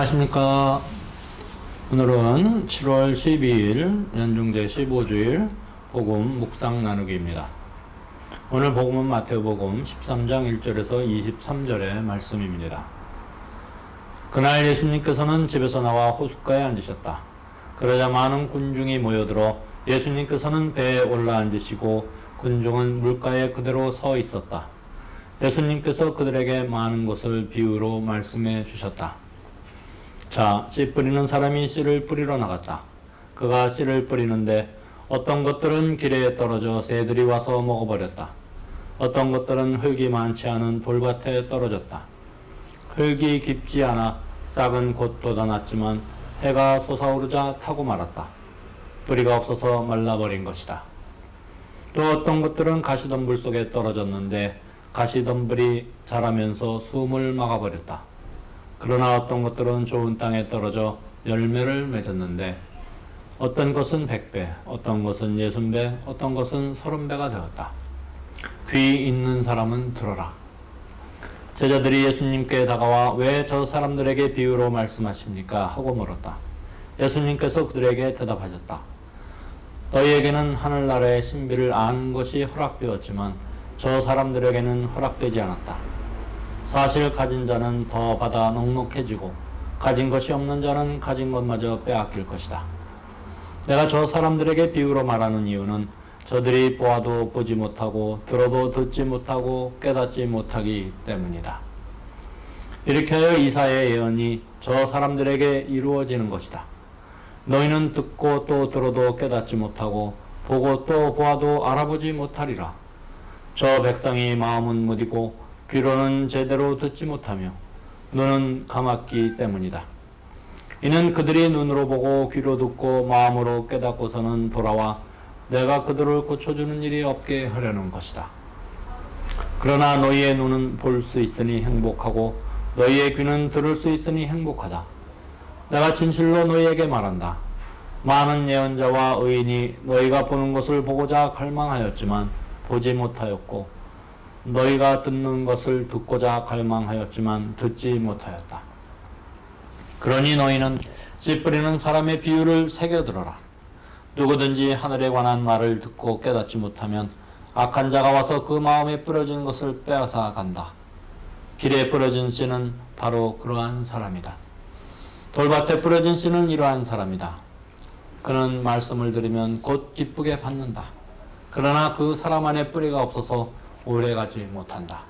안녕하십니까. 오늘은 7월 12일 연중제 15주일 복음 묵상 나누기입니다. 오늘 복음은 마태복음 13장 1절에서 23절의 말씀입니다. 그날 예수님께서는 집에서 나와 호숫가에 앉으셨다. 그러자 많은 군중이 모여들어 예수님께서는 배에 올라 앉으시고 군중은 물가에 그대로 서 있었다. 예수님께서 그들에게 많은 것을 비유로 말씀해 주셨다. 자, 씨 뿌리는 사람이 씨를 뿌리러 나갔다. 그가 씨를 뿌리는데 어떤 것들은 길에 떨어져 새들이 와서 먹어버렸다. 어떤 것들은 흙이 많지 않은 돌밭에 떨어졌다. 흙이 깊지 않아 싹은 곧 돋아났지만 해가 솟아오르자 타고 말았다. 뿌리가 없어서 말라버린 것이다. 또 어떤 것들은 가시덤불 속에 떨어졌는데 가시덤불이 자라면서 숨을 막아버렸다. 그러나 어떤 것들은 좋은 땅에 떨어져 열매를 맺었는데 어떤 것은 백배, 어떤 것은 예순배, 어떤 것은 서른배가 되었다. 귀 있는 사람은 들어라. 제자들이 예수님께 다가와 왜 저 사람들에게 비유로 말씀하십니까? 하고 물었다. 예수님께서 그들에게 대답하셨다. 너희에게는 하늘나라의 신비를 아는 것이 허락되었지만 저 사람들에게는 허락되지 않았다. 사실 가진 자는 더 받아 넉넉해지고 가진 것이 없는 자는 가진 것마저 빼앗길 것이다. 내가 저 사람들에게 비유로 말하는 이유는 저들이 보아도 보지 못하고 들어도 듣지 못하고 깨닫지 못하기 때문이다. 이렇게 이사의 예언이 저 사람들에게 이루어지는 것이다. 너희는 듣고 또 들어도 깨닫지 못하고 보고 또 보아도 알아보지 못하리라. 저 백성이 마음은 무디고 귀로는 제대로 듣지 못하며 눈은 감았기 때문이다. 이는 그들이 눈으로 보고 귀로 듣고 마음으로 깨닫고서는 돌아와 내가 그들을 고쳐주는 일이 없게 하려는 것이다. 그러나 너희의 눈은 볼 수 있으니 행복하고 너희의 귀는 들을 수 있으니 행복하다. 내가 진실로 너희에게 말한다. 많은 예언자와 의인이 너희가 보는 것을 보고자 갈망하였지만 보지 못하였고 너희가 듣는 것을 듣고자 갈망하였지만 듣지 못하였다. 그러니 너희는 씨 뿌리는 사람의 비유를 새겨 들어라. 누구든지 하늘에 관한 말을 듣고 깨닫지 못하면 악한 자가 와서 그 마음에 뿌려진 것을 빼앗아 간다. 길에 뿌려진 씨는 바로 그러한 사람이다. 돌밭에 뿌려진 씨는 이러한 사람이다. 그는 말씀을 들으면 곧 기쁘게 받는다. 그러나 그 사람 안에 뿌리가 없어서 오래가지 못한다.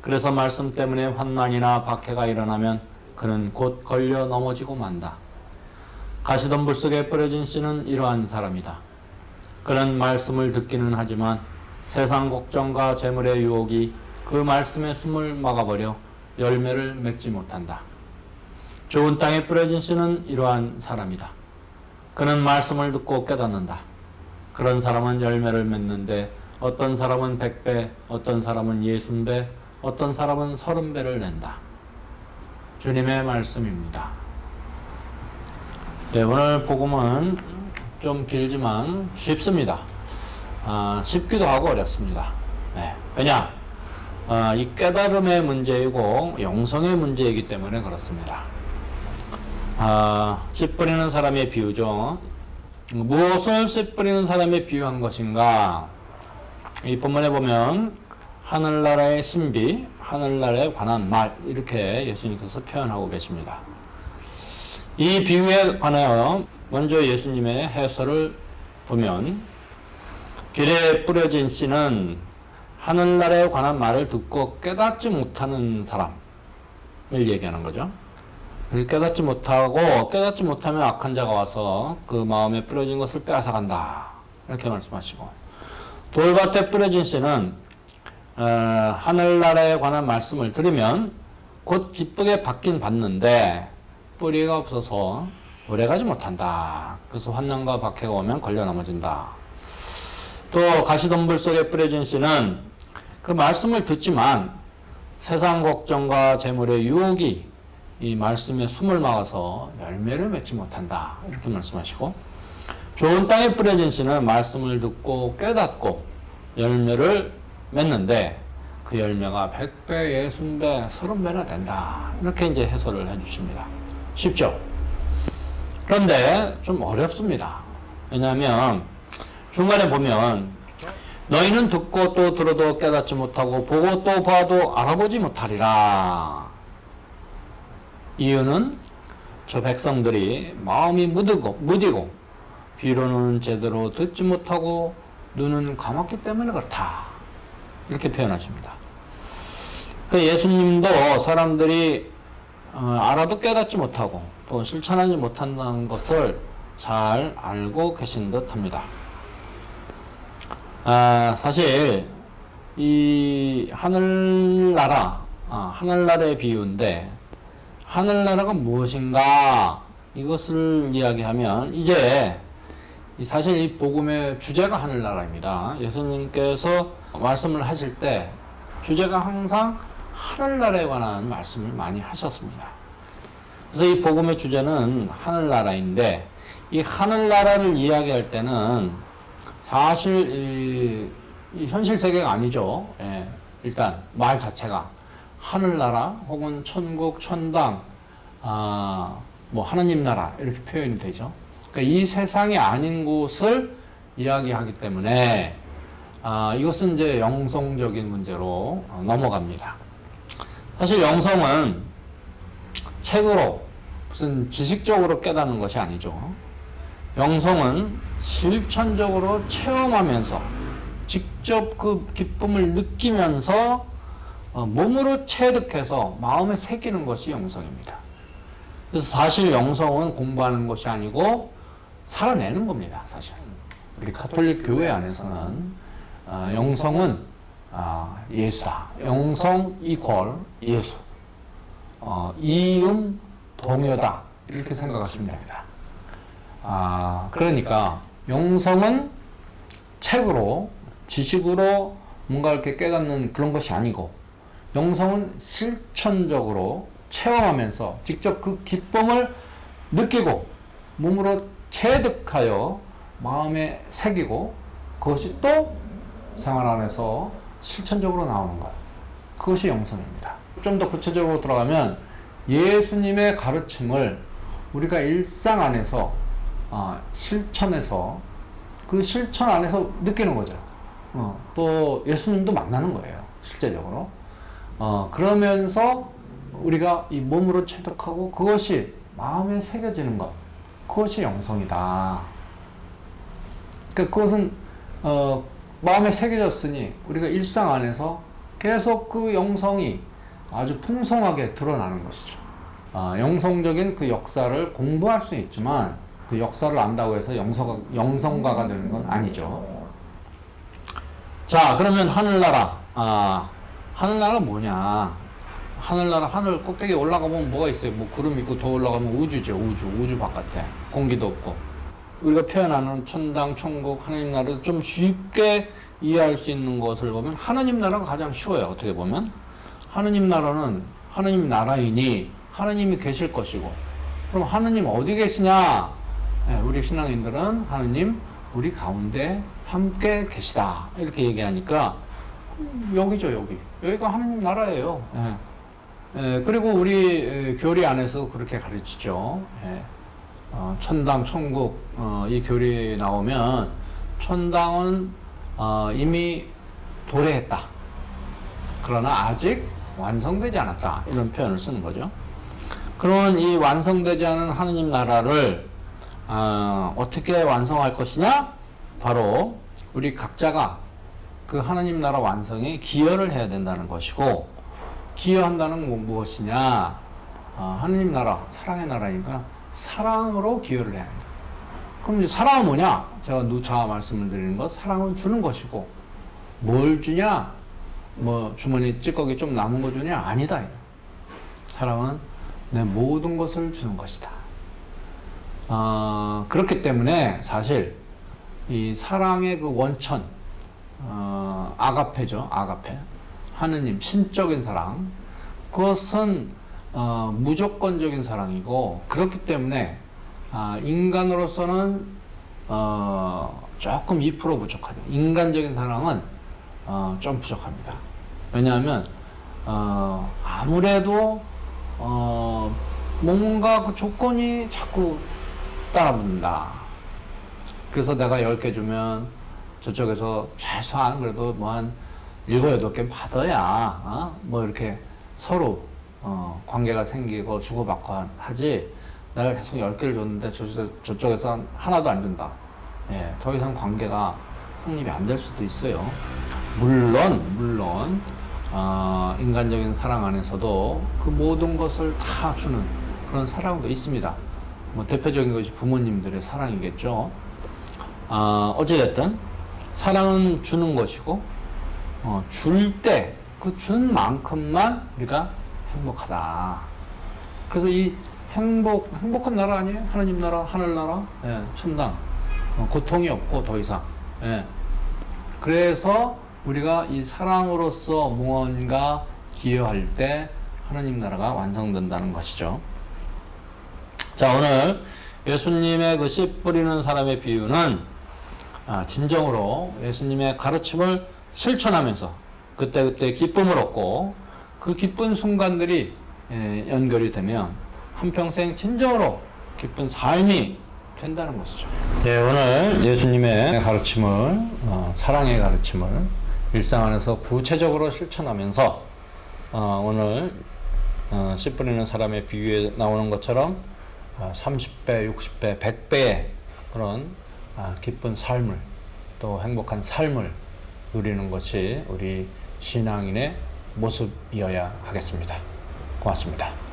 그래서 말씀 때문에 환난이나 박해가 일어나면 그는 곧 걸려 넘어지고 만다. 가시덤불 속에 뿌려진 씨는 이러한 사람이다. 그는 말씀을 듣기는 하지만 세상 걱정과 재물의 유혹이 그 말씀의 숨을 막아버려 열매를 맺지 못한다. 좋은 땅에 뿌려진 씨는 이러한 사람이다. 그는 말씀을 듣고 깨닫는다. 그런 사람은 열매를 맺는데 어떤 사람은 백배, 어떤 사람은 예순배, 어떤 사람은 서른배를 낸다. 주님의 말씀입니다. 네, 오늘 복음은 좀 길지만 쉽습니다. 아, 쉽기도 하고 어렵습니다. 네, 왜냐? 아, 이 깨달음의 문제이고 영성의 문제이기 때문에 그렇습니다. 아, 씨 뿌리는 사람의 비유죠. 무엇을 씨 뿌리는 사람에 비유한 것인가? 이 본문에 보면 하늘나라의 신비, 하늘나라에 관한 말 이렇게 예수님께서 표현하고 계십니다. 이 비유에 관하여 먼저 예수님의 해설을 보면 길에 뿌려진 씨는 하늘나라에 관한 말을 듣고 깨닫지 못하는 사람을 얘기하는 거죠. 깨닫지 못하고 깨닫지 못하면 악한 자가 와서 그 마음에 뿌려진 것을 빼앗아 간다. 이렇게 말씀하시고 돌밭에 뿌려진 씨는 어, 하늘나라에 관한 말씀을 들으면 곧 기쁘게 받긴 받는데 뿌리가 없어서 오래가지 못한다. 그래서 환난과 박해가 오면 걸려 넘어진다. 또 가시덤불 속에 뿌려진 씨는 그 말씀을 듣지만 세상 걱정과 재물의 유혹이 이 말씀에 숨을 막아서 열매를 맺지 못한다. 이렇게 말씀하시고 좋은 땅에 뿌려진 씨는 말씀을 듣고 깨닫고 열매를 맺는데 그 열매가 100배, 60배, 30배나 된다. 이렇게 이제 해설을 해 주십니다. 쉽죠? 그런데 좀 어렵습니다. 왜냐하면 중간에 보면 너희는 듣고 또 들어도 깨닫지 못하고 보고 또 봐도 알아보지 못하리라. 이유는 저 백성들이 마음이 무디고, 무디고 귀로는 제대로 듣지 못하고 눈은 감았기 때문에 그렇다. 이렇게 표현하십니다. 그 예수님도 사람들이 어, 알아도 깨닫지 못하고 또 실천하지 못한다는 것을 잘 알고 계신 듯 합니다. 아, 사실 이 하늘나라, 아, 하늘나라의 비유인데 하늘나라가 무엇인가 이것을 이야기하면 이제 이 사실 이 복음의 주제가 하늘나라입니다. 예수님께서 말씀을 하실 때 주제가 항상 하늘나라에 관한 말씀을 많이 하셨습니다. 그래서 이 복음의 주제는 하늘나라인데 이 하늘나라를 이야기할 때는 사실 이, 이 현실 세계가 아니죠. 예, 일단 말 자체가 하늘나라 혹은 천국, 천당, 아, 뭐 하나님 나라 이렇게 표현이 되죠. 그러니까 이 세상이 아닌 곳을 이야기하기 때문에 아, 이것은 이제 영성적인 문제로 어, 넘어갑니다. 사실 영성은 책으로 무슨 지식적으로 깨닫는 것이 아니죠. 영성은 실천적으로 체험하면서 직접 그 기쁨을 느끼면서 어, 몸으로 체득해서 마음에 새기는 것이 영성입니다. 그래서 사실 영성은 공부하는 것이 아니고 살아내는 겁니다. 사실 우리 카톨릭 교회 안에서는 어, 영성은 아, 예수다. 영성 이퀄 예수. 어, 이음 동요다. 이렇게 생각하시면 됩니다. 아, 그러니까 영성은 책으로 지식으로 뭔가 이렇게 깨닫는 그런 것이 아니고 영성은 실천적으로 체험하면서 직접 그 기쁨을 느끼고 몸으로 체득하여 마음에 새기고 그것이 또 생활 안에서 실천적으로 나오는 것. 그것이 영성입니다. 좀 더 구체적으로 들어가면 예수님의 가르침을 우리가 일상 안에서 어, 실천해서 그 실천 안에서 느끼는 거죠. 어, 또 예수님도 만나는 거예요. 실제적으로. 어, 그러면서 우리가 이 몸으로 체득하고 그것이 마음에 새겨지는 것. 그것이 영성이다. 그러니까 그것은 어, 마음에 새겨졌으니 우리가 일상 안에서 계속 그 영성이 아주 풍성하게 드러나는 것이죠. 아, 영성적인 그 역사를 공부할 수 있지만 그 역사를 안다고 해서 영성, 영성가가 되는 건 아니죠. 자, 그러면 하늘나라. 아, 하늘나라 뭐냐? 하늘나라 하늘 꼭대기 올라가 보면 뭐가 있어요? 뭐 구름 있고 더 올라가면 우주죠. 우주. 우주 바깥에. 공기도 없고. 우리가 표현하는 천당, 천국, 하나님 나라를 좀 쉽게 이해할 수 있는 것을 보면 하나님 나라가 가장 쉬워요. 어떻게 보면. 하나님 나라는 하나님 나라이니 하나님이 계실 것이고 그럼 하나님 어디 계시냐? 예, 우리 신앙인들은 하나님 우리 가운데 함께 계시다 이렇게 얘기하니까 음, 여기죠 여기 여기가 하나님 나라예요. 예. 예, 그리고 우리 에, 교리 안에서 그렇게 가르치죠. 예. 어, 천당, 천국 어, 이 교리 나오면 천당은 어, 이미 도래했다. 그러나 아직 완성되지 않았다. 이런 표현을 쓰는 거죠. 그런 이 완성되지 않은 하느님 나라를 어, 어떻게 완성할 것이냐? 바로 우리 각자가 그 하나님 나라 완성에 기여를 해야 된다는 것이고 기여한다는 건 무엇이냐? 어, 하나님 나라, 사랑의 나라니까 사랑으로 기여를 해야 한다. 그럼 이제 사랑은 뭐냐? 제가 누차 말씀을 드리는 것, 사랑은 주는 것이고, 뭘 주냐? 뭐 주머니 찌꺼기 좀 남은 거 주냐? 아니다. 사랑은 내 모든 것을 주는 것이다. 어, 그렇기 때문에 사실 이 사랑의 그 원천, 어, 아가페죠. 아가페. 하느님, 신적인 사랑. 그것은 어, 무조건적인 사랑이고 그렇기 때문에 아, 인간으로서는 어, 조금 2% 부족하죠. 인간적인 사랑은 어, 좀 부족합니다. 왜냐하면 어, 아무래도 어, 뭔가 그 조건이 자꾸 따라붙는다. 그래서 내가 10개 주면 저쪽에서 최소한 그래도 뭐한 7, 8개 받아야, 어? 뭐 이렇게 서로, 어, 관계가 생기고 주고받고 하- 하지. 내가 계속 10개를 줬는데 저쪽, 저쪽에서 하나도 안 준다. 예, 더 이상 관계가 성립이 안 될 수도 있어요. 물론, 물론, 어, 인간적인 사랑 안에서도 그 모든 것을 다 주는 그런 사랑도 있습니다. 뭐 대표적인 것이 부모님들의 사랑이겠죠. 아, 어찌됐든 사랑은 주는 것이고 어, 줄 때 그 준 만큼만 우리가 행복하다. 그래서 이 행복 행복한 나라 아니에요? 하나님 나라, 하늘 나라, 예, 천당, 어, 고통이 없고 더 이상. 예. 그래서 우리가 이 사랑으로서 무언가 기여할 때 하나님 나라가 완성된다는 것이죠. 자, 오늘 예수님의 그 씨 뿌리는 사람의 비유는 아, 진정으로 예수님의 가르침을 실천하면서 그때그때 기쁨을 얻고 그 기쁜 순간들이 예, 연결이 되면 한평생 진정으로 기쁜 삶이 된다는 것이죠. 네, 오늘 예수님의 가르침을, 어, 사랑의 가르침을 일상 안에서 구체적으로 실천하면서 어, 오늘 어, 씨 뿌리는 사람의 비유에 나오는 것처럼 어, 30배, 60배, 100배의 그런 아, 기쁜 삶을 또 행복한 삶을 누리는 것이 우리 신앙인의 모습이어야 하겠습니다. 고맙습니다.